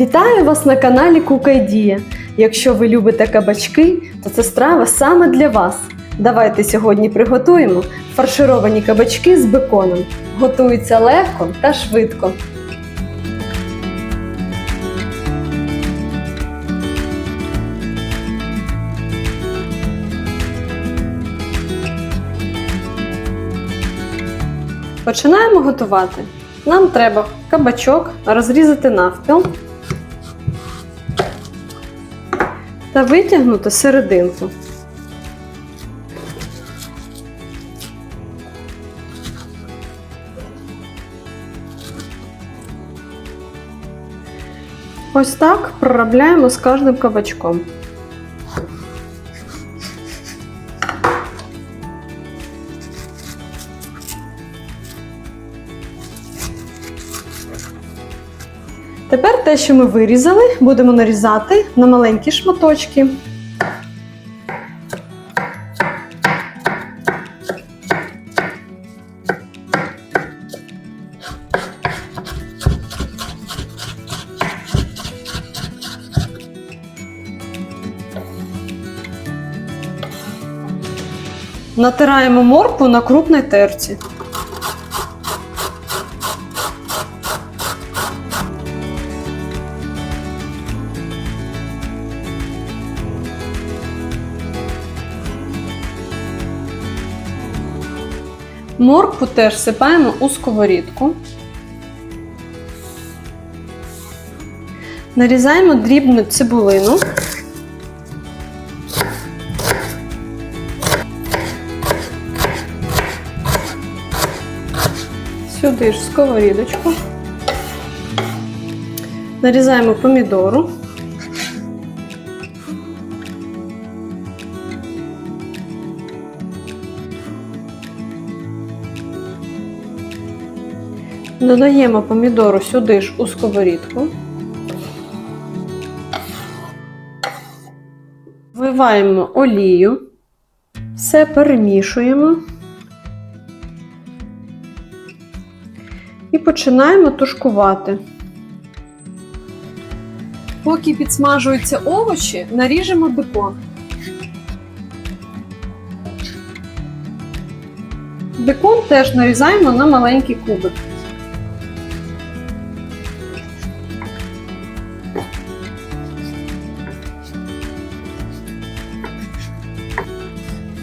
Вітаю вас на каналі Кукайдія. Якщо ви любите кабачки, то це страва саме для вас. Давайте сьогодні приготуємо фаршировані кабачки з беконом. Готується легко та швидко. Починаємо готувати. Нам треба кабачок розрізати навпіл та витягнути серединку. Ось так проробляємо з кожним кабачком. Тепер те, що ми вирізали, будемо нарізати на маленькі шматочки. Натираємо моркву на крупній терці. Моркву теж сипаємо у сковорідку. Нарізаємо дрібну цибулину. Сюди ж сковорідочку. Нарізаємо помідору. Додаємо помідору сюди ж у сковорідку. Вливаємо олію, все перемішуємо і починаємо тушкувати. Поки підсмажуються овочі, наріжемо бекон. Бекон теж нарізаємо на маленький кубик.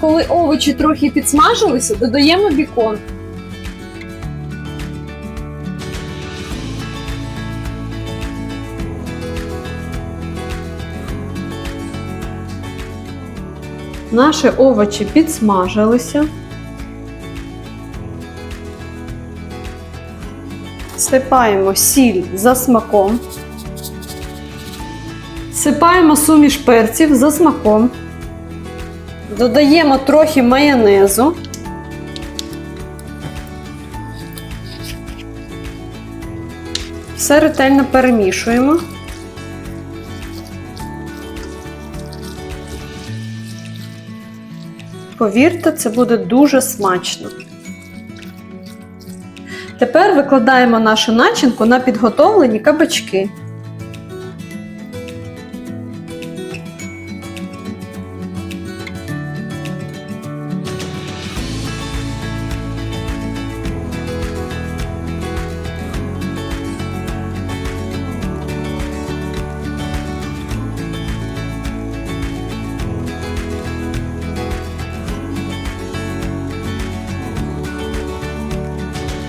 Коли овочі трохи підсмажилися, додаємо бікон. Наші овочі підсмажилися. Сипаємо сіль за смаком. Сипаємо суміш перців за смаком. Додаємо трохи майонезу. Все ретельно перемішуємо. Повірте, це буде дуже смачно. Тепер викладаємо нашу начинку на підготовлені кабачки.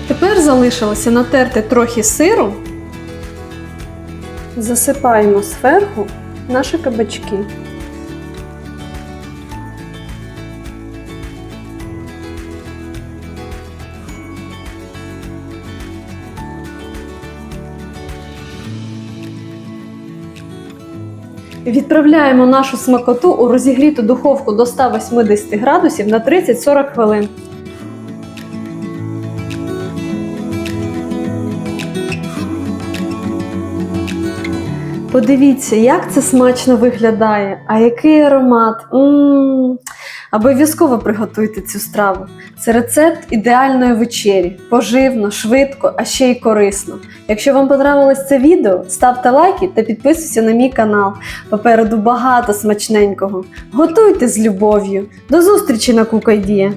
Тепер залишилося натерти трохи сиру, засипаємо зверху наші кабачки. Відправляємо нашу смакоту у розігріту духовку до 180 градусів на 30-40 хвилин. Подивіться, як це смачно виглядає, а який аромат. Обов'язково приготуйте цю страву. Це рецепт ідеальної вечері. Поживно, швидко, а ще й корисно. Якщо вам понравилось це відео, ставте лайки та підписуйся на мій канал. Попереду багато смачненького. Готуйте з любов'ю. До зустрічі на Кукайдія!